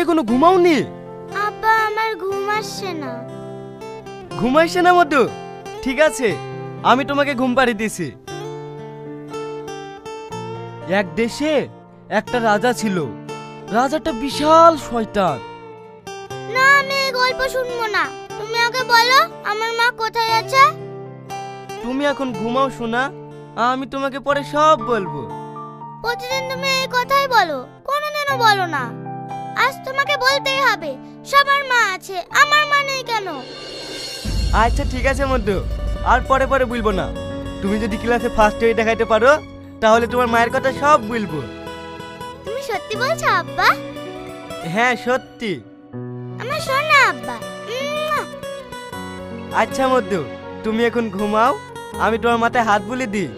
এখনও ঘুমাওনি? আব্বা আমার ঘুম আসছে না। ঘুমাইছে না মধু? ঠিক আছে আমি তোমাকে ঘুম পাড়িয়ে দিছি। এক দেশে একটা রাজা ছিল। রাজাটা বিশাল শয়তান। না আমি এই গল্প শুনব না। তুমি আগে বলো আমার মা কোথায় আছে? তুমি এখন ঘুমাও শোনা আমি তোমাকে পরে সব বলব। প্রতিদিন তুমি এই কথাই বলো কোনোদিনও বলো না। আজ তোমাকে বলতেই হবে সবার মা আছে আমার মা নেই কেন? আচ্ছা ঠিক আছে আর পরে পরে বলব না। তুমি যদি ক্লাসে ফার্স্ট হয়ে দেখাইতে পারো তাহলে তোমার মায়ের কথা সব বলব। তুমি সত্যি বলছো আব্বা? হ্যাঁ সত্যি। আমার সোনা আব্বা। উম্মুয়া। আচ্ছা মধ্যু তুমি এখন ঘুমাও আমি তোমার মাথায় হাত বুলি দিই।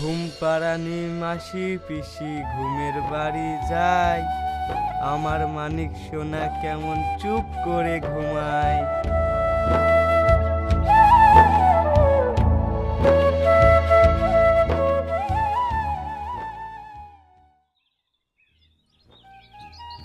ঘুম পাড়ানি মাসি পিসি ঘুমের বাড়ি যায়। আমার মানিক সোনা কেমন চুপ করে ঘুমায়।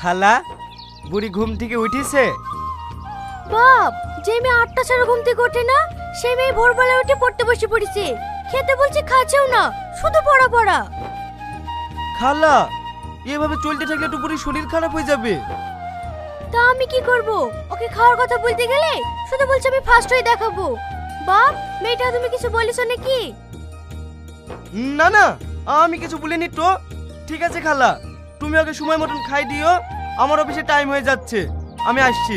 খালা, বুড়ি ঘুম থেকে উঠিছে? বাপ যে মেয়ে আটটা ছাড়া ঘুম থেকে ওঠে না, সেই মেয়ে ভোরবেলা উঠে পড়তে বসে পড়েছে। খেতে বলছে খাচ্ছেও না। শুধু পড়া পড়া। খালা এভাবে চলতে থাকলে তো পুরো শরীর খারাপ হয়ে যাবে। তা আমি কি করব? ওকে খাওয়ার কথা বলতে গেলে শুধু বলছে আমি ফার্স্ট হয়ে দেখাবো। বাপ মেয়েটা তুমি কিছু বলিস নাকি? না না আমি কিছু বলিনি তো। ঠিক আছে খালা তুমি ওকে সময় মতন খাই দিও আমার অফিসে টাইম হয়ে যাচ্ছে। আমি আসছি।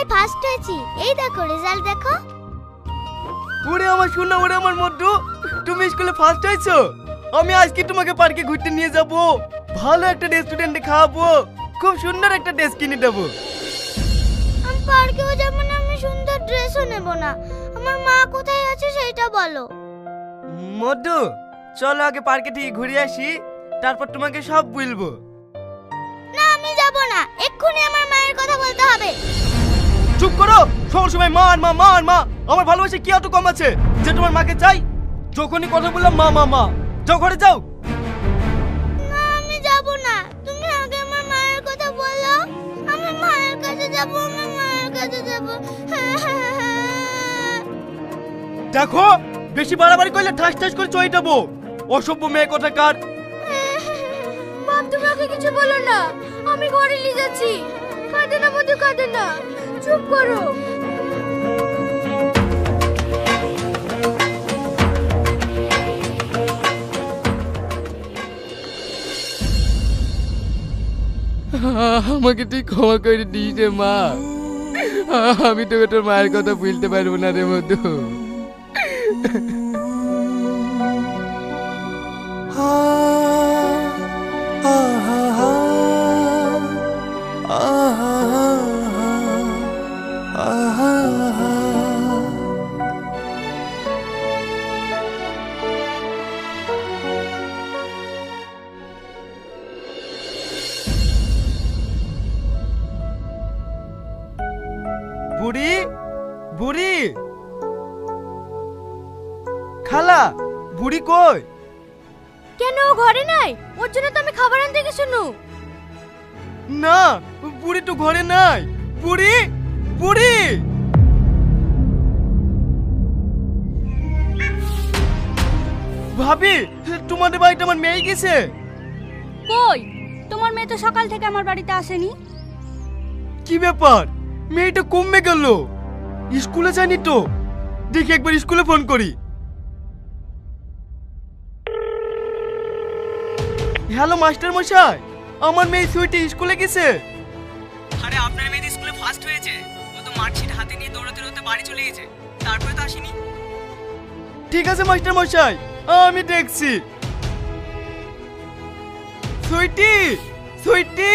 পরীক্ষায় ফার্স্ট হয়েছি। এই দেখো রেজাল্ট দেখো। ওরে আমার শোনা ওরে আমার মধ্যু তুমি স্কুলে ফার্স্ট হয়েছো? আমি আজকে তোমাকে পার্কে ঘুরতে নিয়ে যাব। ভালো একটা রেস্টুরেন্টে খাওয়াবো। খুব সুন্দর একটা ড্রেস কিনে দেবো। আমি পার্কেও যাব না আমি সুন্দর ড্রেসও নেব না। আমার মা কোথায় আছে সেটা বলো। মধু চলো আগে পার্কে থেকে ঘুরে আসি তারপর তোমাকে সব বলব। না আমি যাব না। এক্ষুনি আমার মায়ের কথা বলতে হবে। চুপ করো। সব সময় মা আর মা মা আর মা আমার ভালোবাসা কি এত কম আছে? যে তোমার মাকে চাই যখনই কথা বললাম মা মা মা যাও ঘরে যাও। না আমি যাব না। তুমি আগে আমার মায়ের কথা বলো। আমি মায়ের কাছে যাব আমি মায়ের কাছে যাব। দেখো বেশি বাড়াবাড়ি করলে ঠাস ঠাস করে চয়ে যাব। অসভ্য মেয়ে কোথাকার বাপ তুমি ওকে কিছু বলো না। আমি ঘরে নিয়ে যাচ্ছি। কাঁদে না মধু কাঁদে না। চুপ করো। আমাকে তুই ক্ষমা করে দিস রে মা। আমি তোকে তোর মায়ের কথা বলতে পারব না রে মধু। বুড়ি? খালা বুড়ি কই? কেন ও ঘরে নাই? ওর জন্য তো আমি খাবার আনতে গেছি নু না বুড়ি তো ঘরে নাই। বুড়ি বুড়ি! ভাবি তোমাদের বাড়িতে আমার মেয়ে গেছে। কই? তোমার মেয়ে তো সকাল থেকে আমার বাড়িতে আসেনি। কি ব্যাপার? মেয়েটা কমবে গেল। স্কুলে যায়নি তো? দেখি একবার স্কুলে ফোন করি। হ্যালো মাস্টার মশাই আমার মেয়ে সুইটি স্কুলে গেছে। আরে আপনার মেয়ে স্কুলে ফার্স্ট হয়েছে। ও তো মার্কশিট হাতে নিয়ে দৌড়াতে দৌড়াতে বাড়ি চলে গেছে। তারপরে তো আসেনি। ঠিক আছে মাস্টার মশাই আমি দেখছি। সুইটি সুইটি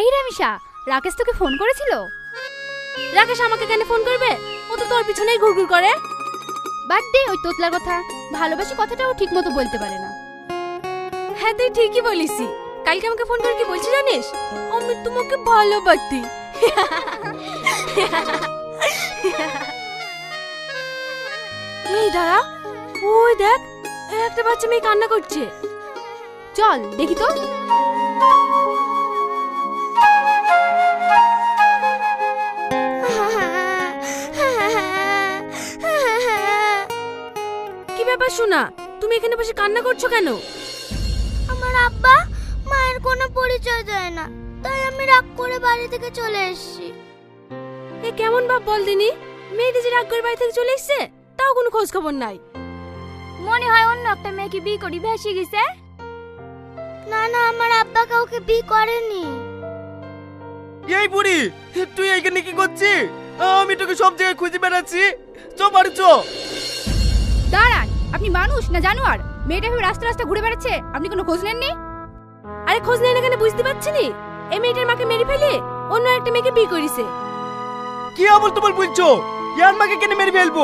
এই রামিশা, রাকেশ তোকে ফোন করেছিল? রাকেশ আমাকে কেন ফোন করবে? ও তো তোর পিছনেই ঘুরঘুর করে। বাদ দে ওই তোতলার কথা। ভালোবাসি কথাটাও ঠিক মতো বলতে পারে না। হ্যাঁ তুই ঠিকই বলিস কালকে আমাকে ফোন করে কি বলছি জানিস? আমি তোমাকে ভালোবাসি। এই দাঁড়া। ওই দেখ, একটা বাচ্চা মেয়ে কান্না করছে। চল, দেখি তো। ব্যাপার শোনা তুমি এখানে বসে কান্না করছ কেন? আমার আব্বা মায়ের কোনো পরিচয় দেয় না তাই আমি রাগ করে বাড়ি থেকে চলে এসেছি। এ কেমন বাপ বল দিনি? মেয়েটি যে রাগ করে বাড়ি থেকে চলে এসছে তাও কোনো খোঁজ খবর নাই। মনে হয় অন্য একটা মেয়েকে বিয়ে করি ভেসে গেছে। না না আমার আব্বা কাউকে বিয়ে করেনি। এই বুড়ি তুই এইখানে কি করছিস? আমি তোকে সব জায়গায় খুঁজে বেড়াচ্ছি। চ বাড়ি চ। দাঁড়ান আপনি মানুষ না জানোয়ার? মেয়েটা ভেবে রাস্তা রাস্তা ঘুরে বেড়াচ্ছে আপনি কোনো খোঁজ নেননি? আরে খোঁজ নেন এখানে বুঝতে পারছি নি? এই মেয়েটার মাকে মেরে ফেলে অন্য একটা মেয়েকে বিয়ে করেছে। কি আবল তোমার বলছো? ইয়ার মাকে কেন মেরে ফেলব?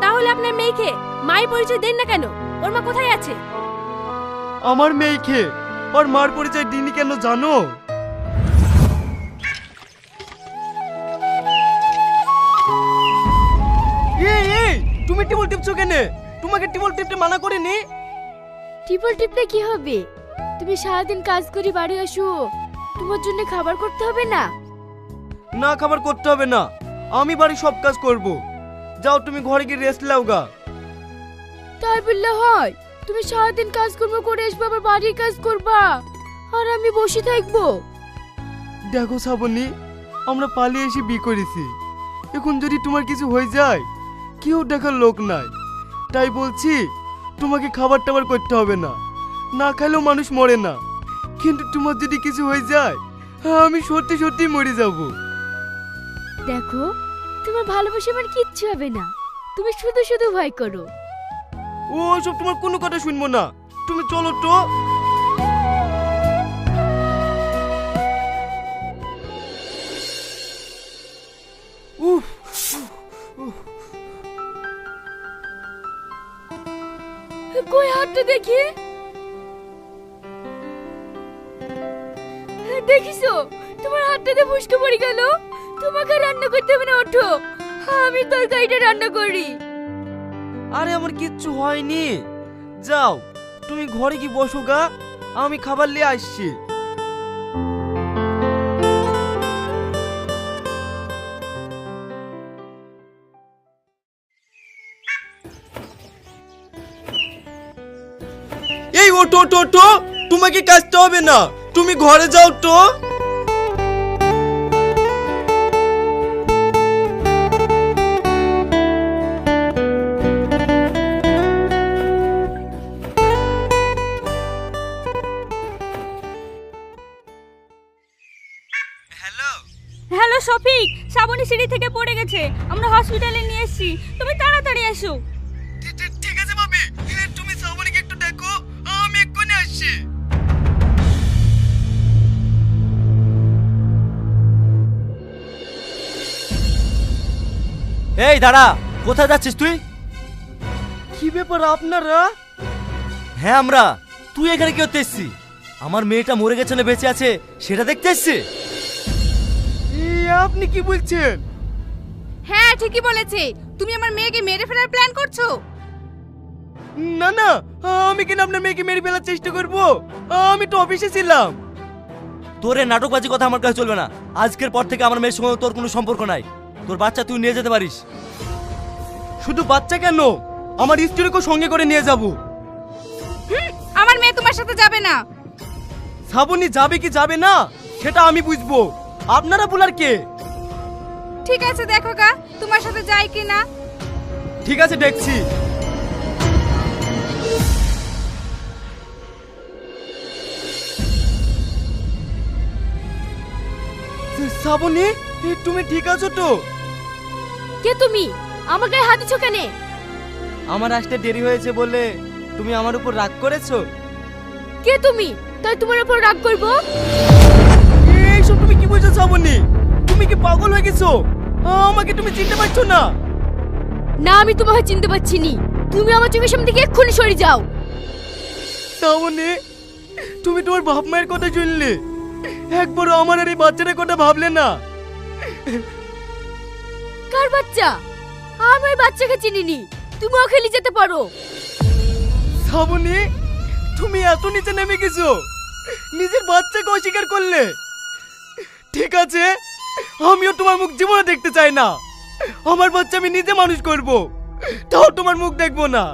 তাহলে আপনার মেয়েকে মায়ের পরিচয় দেন না কেন? ওর মা কোথায় আছে? আমার মেয়েকে? ওর মার পরিচয় দিনি কেন জানো? তুমি টিবল টিপছো কেন? তোমাকে টিবল টিপতে মানা করিনি? টিপল টিপলে কি হবে? তুমি সারাদিন কাজ করি বাড়ি আসো। তোমার জন্য খাবার করতে হবে না? না খাবার করতে হবে না। আমি বাড়ি সব কাজ করব। যাও তুমি ঘরে গিয়ে রেস্ট লাও গা। তাই বললে হয় তুমি সারাদিন কাজকর্ম করে আসবে আবার বাড়ির কাজ করবা। আর আমি বসে থাকব। দেখো শ্রাবণী আমরা পালিয়ে এসে বিয়ে করেছি। এখন যদি তোমার কিছু হয়ে যায় কেউ দেখার লোক নাই। তাই বলছি তোমাকে খাবার টাবার করতে হবে না। না খাইলেও মানুষ মরে না। কিন্তু তোমার যদি কিছু হয়ে যায় হ্যাঁ আমি সত্যি সত্যি মরে যাব। দেখো তোমার ভালোবাসা আমার কিচ্ছু হবে না। তুমি শুধু শুধু ভয় করো। ও সব তোমার কোনো কথা শুনব না। তুমি চলো তো। উফ। কই হাতটা দেখি? দেখিছো? তোমার হাতটাতে ফুসকে পড়ে গেল। তোমাকে রান্না করতে হবে না, ওঠো। আমি তরকারিটা রান্না করি। আরে, আমার কিচ্ছু হয়নি। যাও, তুমি ঘরে কি বসো গা? আমি খাবার নিয়ে আসছি। এই ওটো ওটো ওটো তোমাকে কাজতে হবে না। তুমি ঘরে যাও তো। Hello hello Shafiq. শ্রাবণী সিঁড়ি থেকে পড়ে গেছে। আমরা হসপিটালে নিয়ে এসেছি। তুমি তাড়াতাড়ি এসো। আসছি এই দাঁড়া কোথায় যাচ্ছিস তুই? কি ব্যাপার আপনারা হ্যাঁ আমরা। তুই এখানে কি করতে এসছি আমার মেয়েটা মরে গেছে না বেঁচে আছে সেটা দেখতে এসছি আপনি কি বলছেন? হ্যাঁ ঠিকই বলেছে। তুমি আমার মেয়েকে মেরে ফেলার প্ল্যান করছ? না না আমি কেন আপনার মেয়েকে মেরে ফেলার চেষ্টা করব? আমি তো অফিসে ছিলাম। তোর এই নাটকবাজি কথা আমার কাছে চলবে না। আজকের পর থেকে আমার মেয়ের সঙ্গে তোর কোনো সম্পর্ক নাই। তোর বাচ্চা তুই নিয়ে যেতে পারিস। শুধু বাচ্চা কেন? আমার স্ত্রীকেও সঙ্গে করে নিয়ে যাব। আমার মেয়ে তোমার সাথে যাবে না। শ্রাবণী যাবে কি যাবে না সেটা আমি বুঝব। আপনারা বলার কে? ঠিক আছে দেখো গা তোমার সাথে যাই কি না। ঠিক আছে দেখছি। শ্রাবণী তুমি ঠিক আছো তো? কে তুমি? গায়ে হাত দিছো কেন? আমার আসতে দেরি হয়েছে বলে তুমি আমার উপর রাগ করেছ? কে তুমি? তাই তোমার উপর রাগ করব? এইসব তুমি কি বলছো শ্রাবণী? তুমি কি পাগল হয়ে গেছো? আমাকে তুমি চিনতে পারছ না। না আমি তোমাকে চিনতে পারছি নি। তুমি আমার চোখের সামনে থেকে এক্ষুনি সরে যাও। শ্রাবণী তুমি তোমার বাপ মায়ের কথা শুনলে? একবারও আমার আর এই বাচ্চাটার কথা ভাবলে না। কার বাচ্চা? আমি ওই বাচ্চাকে চিনিনি। তুমি নিয়ে যেতে পারো। শ্রাবণী তুমি এত নিচে নেমে গেছো। নিজের বাচ্চাকে অস্বীকার করলে। ঠিক আছে আমিও তোমার মুখ জীবনে দেখতে চাই না। আমার বাচ্চা আমি নিজে মানুষ করব। তাও তোমার মুখ দেখব না।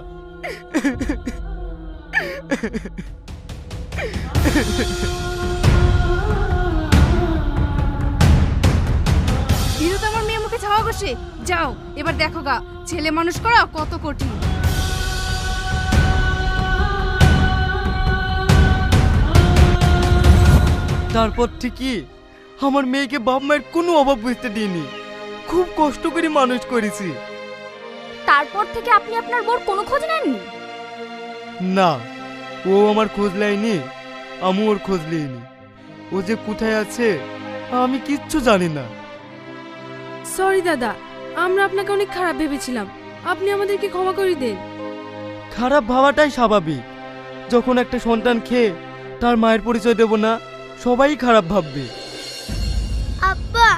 বসে। যাও এবার দেখো গা ছেলে মানুষ করা কত কঠিন। তারপর ঠিকই আমার মেয়েকে বাপ মায়ের কোনো অভাব বুঝতে দিইনি। খুব কষ্ট করে মানুষ করেছি। তারপর থেকে আপনি আপনার বোর কোনো খোঁজ নেননি? না ও আমার খোঁজ নেয়নি আমি ওর খোঁজ নিইনি। ও যে কোথায় আছে আমি কিচ্ছু জানি না। সরি দাদা আমরা আপনাকে অনেক খারাপ ভেবেছিলাম। আপনি আমাদেরকে ক্ষমা করে দেন। খারাপ ভাবাটাই স্বাভাবিক। যখন একটা সন্তান খেয়ে তার মায়ের পরিচয় দেব না সবাই খারাপ ভাববে। আব্বা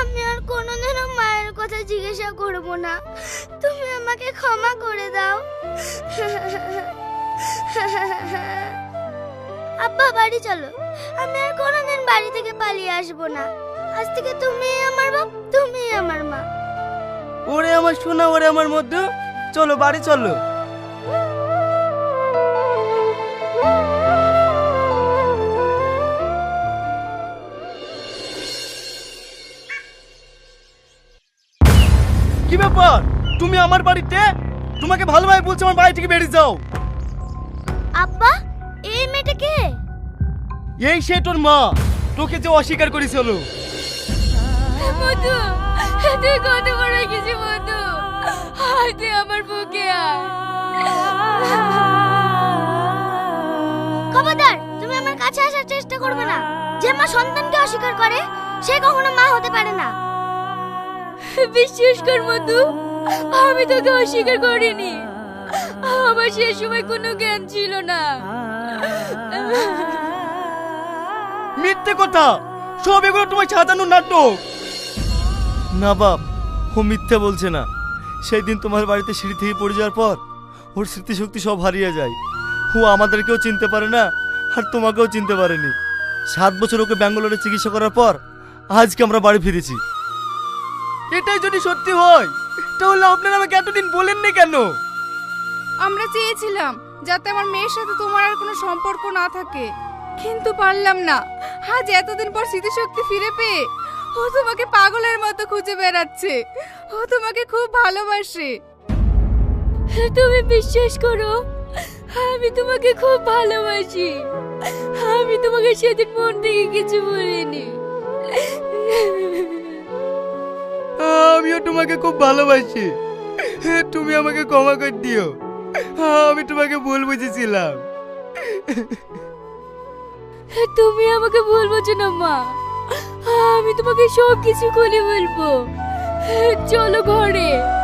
আমি আর কোনোদিনও মায়ের কথা জিজ্ঞাসা করব না। তুমি আমাকে ক্ষমা করে দাও। আব্বা বাড়ি চলো। আমি আর কোনোদিন বাড়ি থেকে পালিয়ে আসব না। আজ থেকে তুমি আমার বাপ তুমি আমার মা। ওরে আমার সোনা ওরে আমার মধ্যে। চলো বাড়ি চলো। কি ব্যাপার? তুমি আমার বাড়িতে? তোমাকে ভালোভাবে বলছো আমার বাড়ি থেকে বেরিয়ে যাও। আব্বা এই মেয়েটা কে? এই সে তোর মা। তোকে যে অস্বীকার করেছিল। মধু। তুই কত বড় কিছু মধু। আয় তুই আমার বুকে আয়। খবরদার তুমি আমার কাছে আসার চেষ্টা করবে না। যে মা সন্তানকে অস্বীকার করে সে কখনো মা হতে পারে না। বিশ্বাস কর মধু আমি তোকে অস্বীকার করিনি। আমার সে সময় কোনো জ্ঞান ছিল না। মিথ্যে কথা। সব এগুলো তোমার সাজানো নাটক। না বাপ ও মিথ্যে বলছে না। সেই দিন তোমার বাড়িতে সিঁড়ি থেকে পড়ে যাওয়ার পর ওর স্মৃতিশক্তি সব হারিয়ে যায়। ও আমাদেরকেও চিনতে পারে না আর তোমাকেও চিনতে পারেনি। সাত বছর ওকে ব্যাঙ্গালোরে চিকিৎসা করার পর আজকে আমরা বাড়ি ফিরেছি। এটাই যদি সত্যি হয় তাহলে আপনারা আমাকে এতদিন বলেননি কেন? আমরা চেয়েছিলাম যাতে আমার মেয়ের সাথে তোমার আর কোনো সম্পর্ক না থাকে। কিন্তু পারলাম না। আজ এতদিন পর স্মৃতিশক্তি ফিরে পেয়ে ও তোমাকে পাগলের মতো খুঁজে বেড়াচ্ছে। ও তোমাকে খুব ভালোবাসে। তুমি বিশ্বাস করো আমি তোমাকে খুব ভালোবাসি। আমি তোমাকে সেদিন মন থেকে কিছু বলিনি। আমিও তোমাকে খুব ভালোবাসি। তুমি আমাকে ক্ষমা করে দিও। আমি তোমাকে ভুল বুঝেছিলাম। তুমি আমাকে ভুল বোঝো না মা। আমি তোমাকে সব কিছু খুলে বলব। চলো ঘরে।